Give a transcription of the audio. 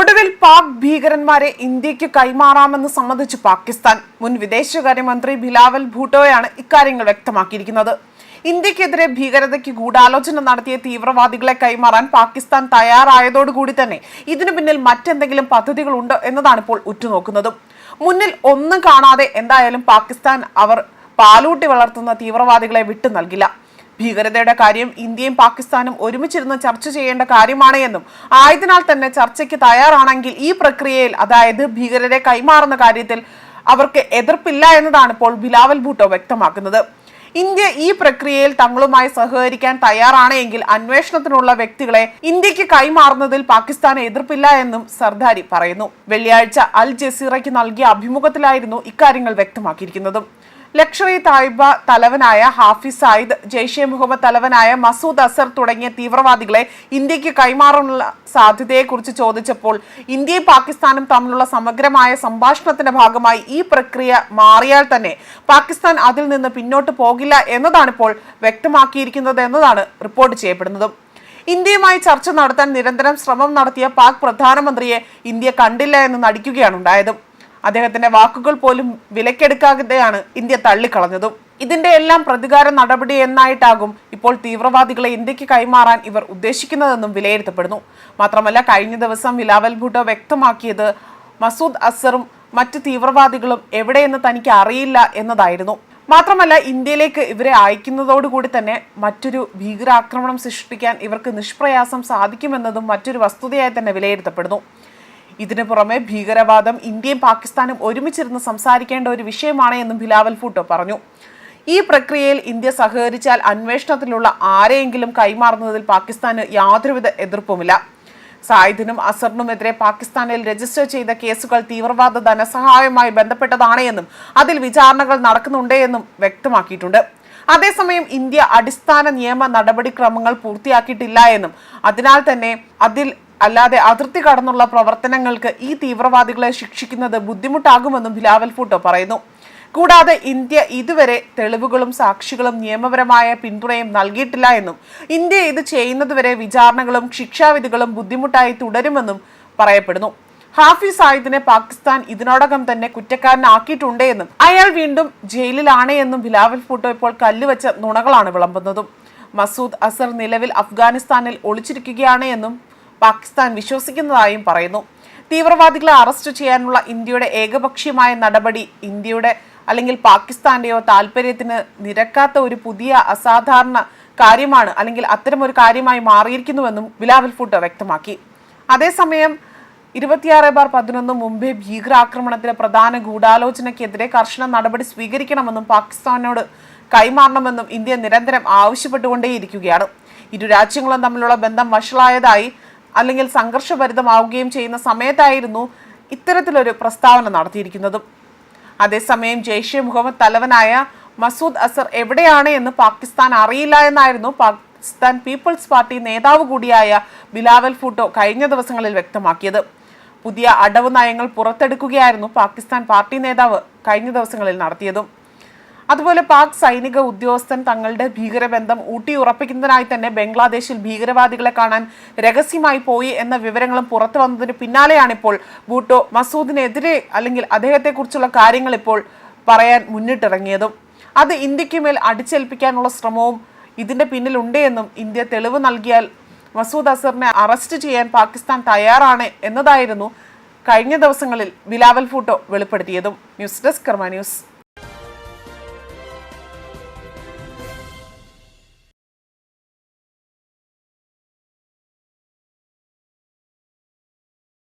ഒടുവിൽ പാക് ഭീകരന്മാരെ ഇന്ത്യയ്ക്ക് കൈമാറാമെന്ന് സമ്മതിച്ചു പാകിസ്ഥാൻ. മുൻ വിദേശകാര്യമന്ത്രി ബിലാവൽ ഭൂട്ടോയാണ് ഇക്കാര്യങ്ങൾ വ്യക്തമാക്കിയിരിക്കുന്നത്. ഇന്ത്യക്കെതിരെ ഭീകരതയ്ക്ക് ഗൂഢാലോചന നടത്തിയ തീവ്രവാദികളെ കൈമാറാൻ പാകിസ്ഥാൻ തയ്യാറായതോടുകൂടി തന്നെ ഇതിനു പിന്നിൽ മറ്റെന്തെങ്കിലും പദ്ധതികളുണ്ടോ എന്നതാണ് ഇപ്പോൾ ഉറ്റുനോക്കുന്നതും. മുന്നിൽ ഒന്നും കാണാതെ എന്തായാലും പാകിസ്ഥാൻ അവർ പാലൂട്ടി വളർത്തുന്ന തീവ്രവാദികളെ വിട്ടു നൽകില്ല. ഭീകരതയുടെ കാര്യം ഇന്ത്യയും പാകിസ്ഥാനും ഒരുമിച്ചിരുന്ന് ചർച്ച ചെയ്യേണ്ട കാര്യമാണ് എന്നും ആയതിനാൽ തന്നെ ചർച്ചയ്ക്ക് തയ്യാറാണെങ്കിൽ ഈ പ്രക്രിയയിൽ അതായത് ഭീകരരെ കൈമാറുന്ന കാര്യത്തിൽ അവർക്ക് എതിർപ്പില്ല എന്നതാണ് ഇപ്പോൾ ബിലാവൽ ഭൂട്ടോ വ്യക്തമാക്കുന്നത്. ഇന്ത്യ ഈ പ്രക്രിയയിൽ തങ്ങളുമായി സഹകരിക്കാൻ തയ്യാറാണെങ്കിൽ അന്വേഷണത്തിനുള്ള വ്യക്തികളെ ഇന്ത്യയ്ക്ക് കൈമാറുന്നതിൽ പാകിസ്ഥാൻ എതിർപ്പില്ല എന്നും സർദാരി പറയുന്നു. വെള്ളിയാഴ്ച അൽ ജസീറയ്ക്ക് നൽകിയ അഭിമുഖത്തിലായിരുന്നു ഇക്കാര്യങ്ങൾ വ്യക്തമാക്കിയിരിക്കുന്നതും. ലക്ഷറി തായ്ബ തലവനായ ഹാഫിസ് സായിദ് ജെയ്ഷെ മുഹമ്മദ് തലവനായ മസൂദ് അസർ തുടങ്ങിയ തീവ്രവാദികളെ ഇന്ത്യയ്ക്ക് കൈമാറാനുള്ള സാധ്യതയെക്കുറിച്ച് ചോദിച്ചപ്പോൾ ഇന്ത്യയും പാകിസ്ഥാനും തമ്മിലുള്ള സമഗ്രമായ സംഭാഷണത്തിന്റെ ഭാഗമായി ഈ പ്രക്രിയ മാറിയാൽ തന്നെ പാകിസ്ഥാൻ അതിൽ നിന്ന് പിന്നോട്ട് പോകില്ല എന്നതാണ് ഇപ്പോൾ വ്യക്തമാക്കിയിരിക്കുന്നത് എന്നതാണ് റിപ്പോർട്ട് ചെയ്യപ്പെടുന്നത്. ഇന്ത്യയുമായി ചർച്ച നടത്താൻ നിരന്തരം ശ്രമം നടത്തിയ പാക് പ്രധാനമന്ത്രിയെ ഇന്ത്യ കണ്ടില്ല എന്ന് നടിക്കുകയാണ് ഉണ്ടായതും. അദ്ദേഹത്തിന്റെ വാക്കുകൾ പോലും വിലക്കെടുക്കാതെയാണ് ഇന്ത്യ തള്ളിക്കളഞ്ഞതും. ഇതിന്റെ എല്ലാം പ്രതികാര നടപടി എന്നായിട്ടാകും ഇപ്പോൾ തീവ്രവാദികളെ ഇന്ത്യയ്ക്ക് കൈമാറാൻ ഇവർ ഉദ്ദേശിക്കുന്നതെന്നും വിലയിരുത്തപ്പെടുന്നു. മാത്രമല്ല കഴിഞ്ഞ ദിവസം വിലാവൽ ഭൂട്ടോ വ്യക്തമാക്കിയത് മസൂദ് അസറും മറ്റ് തീവ്രവാദികളും എവിടെയെന്ന് തനിക്ക് അറിയില്ല എന്നതായിരുന്നു. മാത്രമല്ല ഇന്ത്യയിലേക്ക് ഇവരെ അയക്കുന്നതോടുകൂടി തന്നെ മറ്റൊരു ഭീകരാക്രമണം സൃഷ്ടിക്കാൻ ഇവർക്ക് നിഷ്പ്രയാസം സാധിക്കുമെന്നതും മറ്റൊരു വസ്തുതയായി തന്നെ വിലയിരുത്തപ്പെടുന്നു. ഇതിനു പുറമെ ഭീകരവാദം ഇന്ത്യയും പാകിസ്ഥാനും ഒരുമിച്ചിരുന്ന് സംസാരിക്കേണ്ട ഒരു വിഷയമാണ് എന്നും ബിലാവൽ ഭൂട്ടോ പറഞ്ഞു. ഈ പ്രക്രിയയിൽ ഇന്ത്യ സഹകരിച്ചാൽ അന്വേഷണത്തിലുള്ള ആരെയെങ്കിലും കൈമാറുന്നതിൽ പാകിസ്ഥാന് യാതൊരുവിധ എതിർപ്പുമില്ല. സായിദിനും അസറിനുമെതിരെ പാകിസ്ഥാനിൽ രജിസ്റ്റർ ചെയ്ത കേസുകൾ തീവ്രവാദ ധനസഹായവുമായി ബന്ധപ്പെട്ടതാണ് എന്നും അതിൽ വിചാരണകൾ നടക്കുന്നുണ്ട് എന്നും വ്യക്തമാക്കിയിട്ടുണ്ട്. അതേസമയം ഇന്ത്യ അടിസ്ഥാന നിയമ നടപടിക്രമങ്ങൾ പൂർത്തിയാക്കിയിട്ടില്ല എന്നും അതിനാൽ തന്നെ അതിൽ അല്ലാതെ അതിർത്തി കടന്നുള്ള പ്രവർത്തനങ്ങൾക്ക് ഈ തീവ്രവാദികളെ ശിക്ഷിക്കുന്നത് ബുദ്ധിമുട്ടാകുമെന്നും ബിലാവൽ ഫൂട്ടോ പറയുന്നു. കൂടാതെ ഇന്ത്യ ഇതുവരെ തെളിവുകളും സാക്ഷികളും നിയമപരമായ പിന്തുണയും നൽകിയിട്ടില്ല എന്നും ഇന്ത്യ ഇത് ചെയ്യുന്നതുവരെ വിചാരണകളും ശിക്ഷാവിധികളും ബുദ്ധിമുട്ടായി തുടരുമെന്നും പറയപ്പെടുന്നു. ഹാഫിസ് സായിദിനെ പാകിസ്ഥാൻ ഇതിനോടകം തന്നെ കുറ്റക്കാരനാക്കിയിട്ടുണ്ട് എന്നും അയാൾ വീണ്ടും ജയിലിലാണ് എന്നും ബിലാവൽ ഫൂട്ടോ ഇപ്പോൾ കല്ലുവെച്ച നുണകളാണ് വിളമ്പുന്നതും. മസൂദ് അസർ നിലവിൽ അഫ്ഗാനിസ്ഥാനിൽ ഒളിച്ചിരിക്കുകയാണ് എന്നും പാകിസ്ഥാൻ വിശ്വസിക്കുന്നതായും പറയുന്നു. തീവ്രവാദികളെ അറസ്റ്റ് ചെയ്യാനുള്ള ഇന്ത്യയുടെ ഏകപക്ഷീയമായ നടപടി ഇന്ത്യയുടെ അല്ലെങ്കിൽ പാകിസ്ഥാന്റെയോ താല്പര്യത്തിന് നിരക്കാത്ത ഒരു പുതിയ അസാധാരണ കാര്യമാണ് അല്ലെങ്കിൽ അത്തരം ഒരു കാര്യമായി മാറിയിരിക്കുന്നുവെന്നും ബിലാവൽ ഫുട്ട് വ്യക്തമാക്കി. അതേസമയം ഇരുപത്തിയാറ് ബാർ പതിനൊന്ന് മുംബൈ ഭീകരാക്രമണത്തിലെ പ്രധാന ഗൂഢാലോചനയ്ക്കെതിരെ കർശന നടപടി സ്വീകരിക്കണമെന്നും പാകിസ്ഥാനോട് കൈമാറണമെന്നും ഇന്ത്യ നിരന്തരം ആവശ്യപ്പെട്ടുകൊണ്ടേയിരിക്കുകയാണ്. ഇരു രാജ്യങ്ങളും തമ്മിലുള്ള ബന്ധം വഷളായതായി അല്ലെങ്കിൽ സംഘർഷഭരിതമാവുകയും ചെയ്യുന്ന സമയത്തായിരുന്നു ഇത്തരത്തിലൊരു പ്രസ്താവന നടത്തിയിരിക്കുന്നതും. അതേസമയം ജെയ്ഷെ മുഹമ്മദ് തലവനായ മസൂദ് അസർ എവിടെയാണ് എന്ന് പാകിസ്ഥാൻ അറിയില്ല എന്നായിരുന്നു പാകിസ്ഥാൻ പീപ്പിൾസ് പാർട്ടി നേതാവ് കൂടിയായ ബിലാവൽ ഫുട്ടോ കഴിഞ്ഞ ദിവസങ്ങളിൽ വ്യക്തമാക്കിയത്. പുതിയ അടവ് നയങ്ങൾ പുറത്തെടുക്കുകയായിരുന്നു പാകിസ്ഥാൻ പാർട്ടി നേതാവ് കഴിഞ്ഞ ദിവസങ്ങളിൽ നടത്തിയതും. അതുപോലെ പാക് സൈനിക ഉദ്യോഗസ്ഥൻ തങ്ങളുടെ ഭീകരബന്ധം ഊട്ടിയുറപ്പിക്കുന്നതിനായി തന്നെ ബംഗ്ലാദേശിൽ ഭീകരവാദികളെ കാണാൻ രഹസ്യമായി പോയി എന്ന വിവരങ്ങളും പുറത്തു വന്നതിന് പിന്നാലെയാണ് ഇപ്പോൾ ഭൂട്ടോ മസൂദിനെതിരെ അല്ലെങ്കിൽ അദ്ദേഹത്തെക്കുറിച്ചുള്ള കാര്യങ്ങൾ ഇപ്പോൾ പറയാൻ മുന്നിട്ടിറങ്ങിയതും. അത് ഇന്ത്യയ്ക്ക് മേൽ അടിച്ചേൽപ്പിക്കാനുള്ള ശ്രമവും ഇതിന്റെ പിന്നിലുണ്ട് എന്നും ഇന്ത്യ തെളിവ് നൽകിയാൽ മസൂദ് അസറിനെ അറസ്റ്റ് ചെയ്യാൻ പാകിസ്ഥാൻ തയ്യാറാണ് എന്നതായിരുന്നു കഴിഞ്ഞ ദിവസങ്ങളിൽ Bilawal Bhutto വെളിപ്പെടുത്തിയതും. News desk Karma news.